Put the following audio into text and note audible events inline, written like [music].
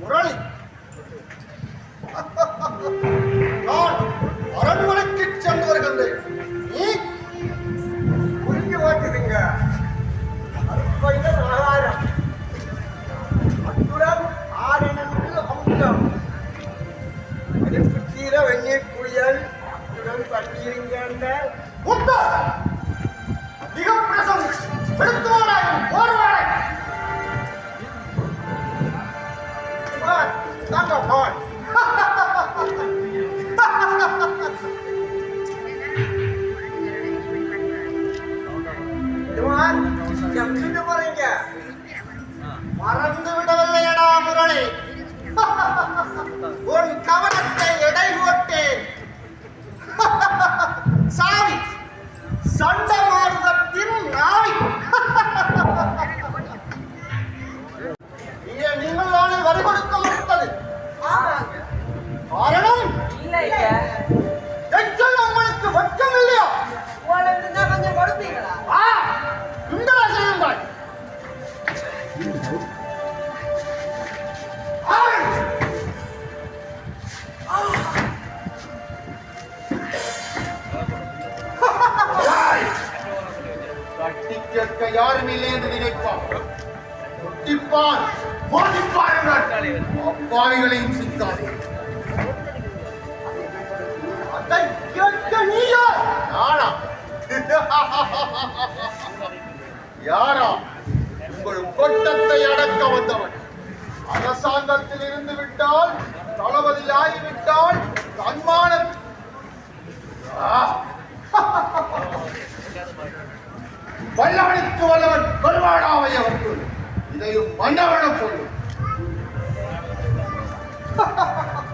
முரளி. நான் அரண்மனைக்கு சென்று வருகின்றேன் நீ? புரிஞ்சு வாட்டுதுங்க அற்பயிடம் ஆகாரம். அத்துடன் ஆறினன்று அமுதம். வெண்ணீர் குளியல் அத்துடன் பண்ணியிருங்க தாங்க [laughs] பான் இவன் எங்கிட்டு போறீங்க மறந்து கேட்க யாரும் இல்லை என்று நினைப்பான். ஒட்டிப்பான் மோதிப்பாருங்கள் அப்பாவிகளையும் சித்தார்கள் அதை கேட்க நீயா? நானா யாரா? உங்கள் கொட்டத்தை அடக்க வந்தவன். அரசாங்கத்தில் இருந்து விட்டால் தளபதியாகிவிட்டால் தன்மானத்தை வல்லவனுக்கு வல்லவன் கொள்வாடாவை அவர்கள். இதையும் மன்னவனும் கொள்ளும் [laughs]